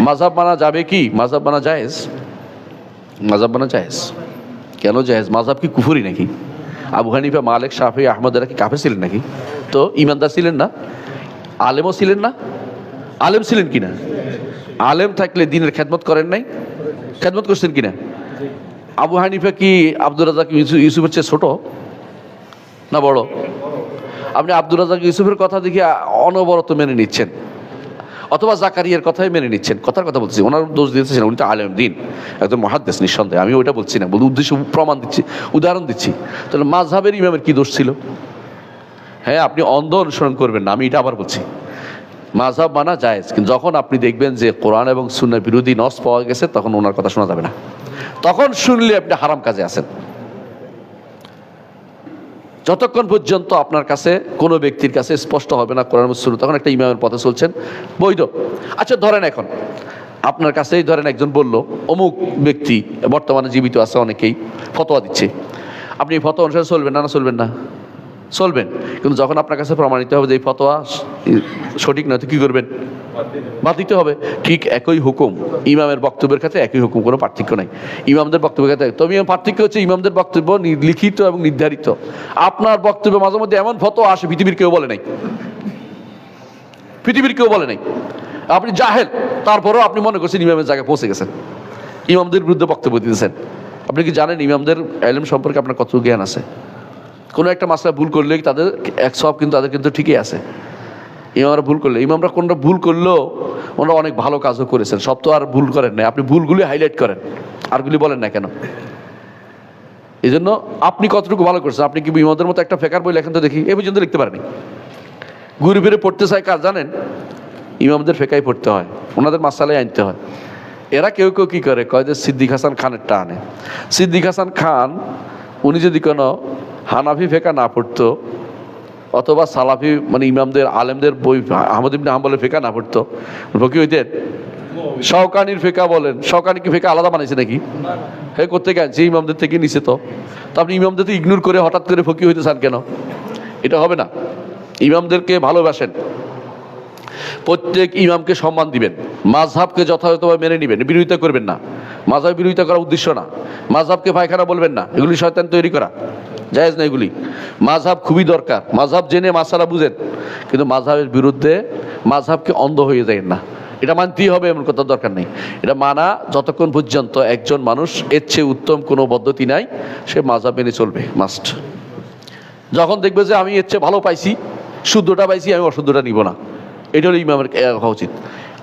মাজাব মানা যাবে কি? মাজাব মানা জায়েজ? মাজাব মানা জায়েজ। কেন জায়েজ? মাজাব কি কুফুরি নাকি? আবু হানিফা, মালিক, শাফি আহমদ এরা কি কাফে ছিলেন নাকি? তো ইমানদার ছিলেন না? আলেমও ছিলেন না? আলেম ছিলেন কিনা? আলেম থাকলে দিনের খেদমত করেন নাই? খেদমত করছেন কিনা? আবু হানিফা কি আব্দুর রাজাক ইউসুফ ইউসুফের চেয়ে ছোট? না বড়? আপনি আব্দুর রাজাক ইউসুফের কথা দেখে অনবরত মেনে নিচ্ছেন। অথবা জাকারিয়ার কথাই মেনে নিচ্ছেন। কথার কথা বলছি ওনার দোষ দিতেছেন উনি তো আলেম দিন, একদম মহাদ্দেশ নিঃসন্দেহে আমি ওইটা বলছি না, বলি উদ্দেশ্য, প্রমাণ দিচ্ছি, উদাহরণ দিচ্ছি। তাহলে মাঝহাবের ইমামের কি দোষ ছিল? হ্যাঁ আপনি অন্ধ অনুসরণ করবেন না, আমি এটা আবার বলছি। মাঝহাব মানা জায়েজ, কিন্তু যখন আপনি দেখবেন যে কোরআন এবং সুন্নার বিরোধী নস পাওয়া গেছে, তখন ওনার কথা শোনা যাবে না। তখন শুনলে আপনি হারাম কাজে আছেন যতক্ষণ পর্যন্ত আপনার কাছে কোনো ব্যক্তির কাছে স্পষ্ট হবে না কোরআন মুসুল তখন একটা ইমামের পথে চলছেন। বৈধ। আচ্ছা ধরেন এখন, আপনার কাছেই ধরেন একজন বলল, অমুক ব্যক্তি, বর্তমানে জীবিত আছে অনেকেই, ফতোয়া দিচ্ছে। আপনি ফতোয়া অনুসারে চলবেন না না চলবেন না? চলবেন। কিন্তু যখন আপনার কাছে প্রমাণিত হবে যে এই ফতোয়া সঠিক নয়, তো কী করবেন? বাদ দিতে হবে। ঠিক একই হুকুম। ইমামের বক্তব্যের ক্ষেত্রে একই হুকুম, কোনো পার্থক্য নাই। ইমামদের বক্তব্যের ক্ষেত্রে তবে পার্থক্য হচ্ছে ইমামদের বক্তব্য লিখিত এবং নির্ধারিত। আপনার বক্তব্য মাঝে মধ্যে এমন ফতোয়া আসে, পৃথিবীর কেউ বলে নাই। পৃথিবীর কেউ বলে নাই। আপনি জাহেল, তারপরেও আপনি মনে করছেন ইমামের জায়গায় পৌঁছে গেছেন। ইমামদের বিরুদ্ধে বক্তব্য দিতেছেন। আপনি কি জানেন ইমামদের এলম সম্পর্কে আপনার কত জ্ঞান আছে? কোনো একটা মাসলা ভুল করলে তাদের এক সব কিন্তু তাদের কিন্তু ঠিকই আছে। ইমামরা ভুল করলে, ইমামরা কোনটা ভুল করলেও ওনারা অনেক ভালো কাজও করেছেন। সব তো আর ভুল করেন না আপনি ভুলগুলি হাইলাইট করেন। আরগুলি বলেন না কেন? এই জন্য আপনি কতটুকু ভালো করছেন? আপনি কি ইমামদের মতো একটা ফেকার বই লেখেন তো দেখি। এ পর্যন্ত লিখতে পারেনি। ঘুরে ফিরে পড়তে চায় কাজ জানেন? ইমামদের ফেকাই পড়তে হয়। ওনাদের মাসালাই আনতে হয়। এরা কেউ কেউ কী করে? কয় যে সিদ্দিক হাসান খানেরটা আনে সিদ্দিক হাসান খান, উনি যদি কোনো হানাফি ফেকা না পড়তো, অথবা সালাফি মানে ইমামদের, আলেমদের বই, আহমদ ইবনে হাম্বলের ফেকা না পড়তো। ফকি হইতেন শওকানির ফেকা বলেন। শওকানি কি ফেকা আলাদা বানাইছে নাকি? হ্যাঁ করতে গেছে যে ইমামদের থেকে নিছে তো। তো আপনি ইমামদের তো ইগনোর করে হঠাৎ করে ফকি হইতে চান কেন? এটা হবে না। ইমামদেরকে ভালোবাসেন। প্রত্যেক ইমামকে সম্মান দিবেন। মাঝহাবকে যথাযথভাবে মেনে নেবেন। বিরোধিতা করবেন না। মাঝহাব বিরোধিতা করার উদ্দেশ্য না। মাঝহাবকে পায়খানা বলবেন না। এগুলি শয়তান তৈরি করা। জায়েজ না এগুলি। মাঝহাব খুবই দরকার। মাঝহাব জেনে মাসালা বুঝেন। কিন্তু মাঝহাবের বিরুদ্ধে মাঝহাবকে অন্ধ হয়ে যায় না। এটা মানতেই হবে, এমন কথা দরকার নেই। এটা মানা যতক্ষণ পর্যন্ত একজন মানুষ এর চেয়ে উত্তম কোনো পদ্ধতি নাই, সে মাঝহাব মেনে চলবে মাস্ট যখন দেখবে যে আমি এর চেয়ে ভালো পাইছি, শুদ্ধটা পাইছি, আমি অশুদ্ধটা নিব না। এটা হলো ইমামের হওয়া উচিত।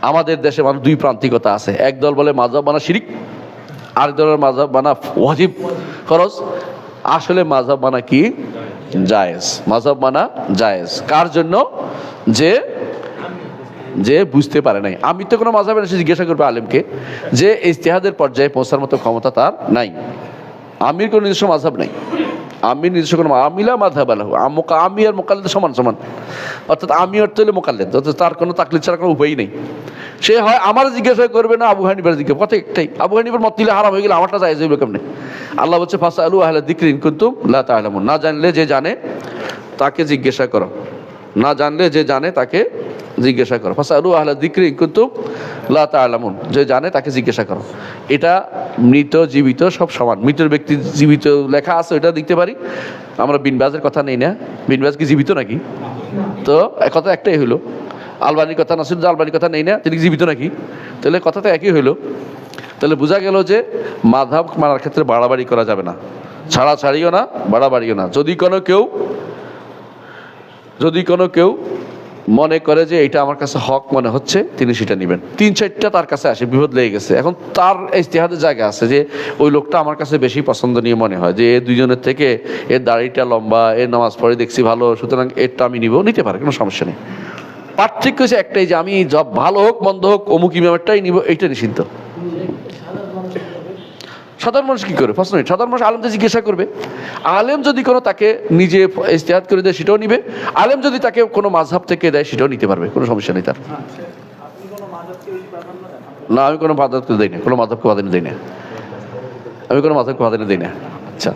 আমাদের দেশে মানুষ দুই প্রান্তিকতা আছে। একদল বলে মাঝাব বানা শিরিক, আরেক দলের মাঝাব বানা ওয়াজিব ফরজ আসলে মাঝাব মানা কি? জায়েজ। মাঝাব মানা জায়েজ। কার জন্য? যে যে বুঝতে পারে নাই। আমি তো কোনো মাঝাবের এসে জিজ্ঞাসা করবে আলেমকে, যে ইস্তেহাদের পর্যায়ে পৌঁছার মতো ক্ষমতা তার নাই। আমির কোনো নিজস্ব মাঝাব নাই। আমির নিজস্ব কোনো আমিলা মাঝাব আলাহু মোকা, আমি আর মোকাল্লেদ সমান সমান। অর্থাৎ আমি অর্থ হলে মোকাল্লেদ, অর্থাৎ তার কোনো তাকলিদ ছাড়া কোনো উপায়ই নেই। সে হয় আমার জিজ্ঞাসা করবে না আবু হানিফার জিজ্ঞাসা, কথা একটাই, আবু হানিফার মত দিলে হারাম হয়ে গেলে আমারটা যায় যাবে কেমনে? আল্লাহ বলছে ফাঁসা আলু আহলা দিকরিন কিন্তু লা না জানলে যে জানে তাকে জিজ্ঞাসা করো। না জানলে যে জানে তাকে জিজ্ঞাসা করো। ফাসা আলু আহলা দিকরি কিন্তু লা তাআলামুন। যে জানে তাকে জিজ্ঞাসা করো। এটা মৃত, জীবিত, সব সমান। মৃত ব্যক্তি জীবিত লেখা আছে ওটা দেখতে পারি। আমরা বিনবাজের কথা নেই না। বিনবাজ কি জীবিত নাকি? তো কথা একটাই হইল। আলবানির কথা নাসির আলবানির কথা নেই না, তিনি জীবিত নাকি? তাহলে কথা তো একই হলো তাহলে বোঝা গেল যে মাধাব মানার ক্ষেত্রে বাড়াবাড়ি করা যাবে না। ছাড়া ছাড়িও না, বাড়াবাড়িও না। যদি কোনো কেউ যদি কোনো কেউ মনে করে যে এটা আমার কাছে হক মনে হচ্ছে, তিনি সেটা নেবেন। তিন চারটা তার কাছে আসে, বিপদ লেগে গেছে। এখন তার ইস্তেহাদের জায়গা আছে যে ওই লোকটা আমার কাছে বেশি পছন্দনীয় মনে হয়, যে এ দুজনের থেকে এর দাড়িটা লম্বা এর নামাজ পড়ে দেখছি ভালো, সুতরাং এরটা আমি নিব, নিতে পারে, কোনো সমস্যা নেই। পার্থক্য হচ্ছে একটাই যে আমি জব ভালো হোক, মন্দ হোক, অমুক ইমামেরটাই নিব, এইটা নিষিদ্ধ। সাধারণ মানুষ কি করে? ফার্স্ট নেই সাধারণ মানুষ আলেমদের জিজ্ঞাসা করবে। আলেম যদি কোনো তাকে নিজে ইস্তেহাত করে দেয়, সেটাও নিবে। আলেম যদি তাকে কোনো মাঝহাব থেকে দেয়, সেটাও নিতে পারবে, কোনো সমস্যা নেই তার। না, আমি কোনো মাধবকে দিই না, কোনো মাধবকে বাদানি দিই না। আমি কোনো মাধবকে বাদানি দিই না। আচ্ছা।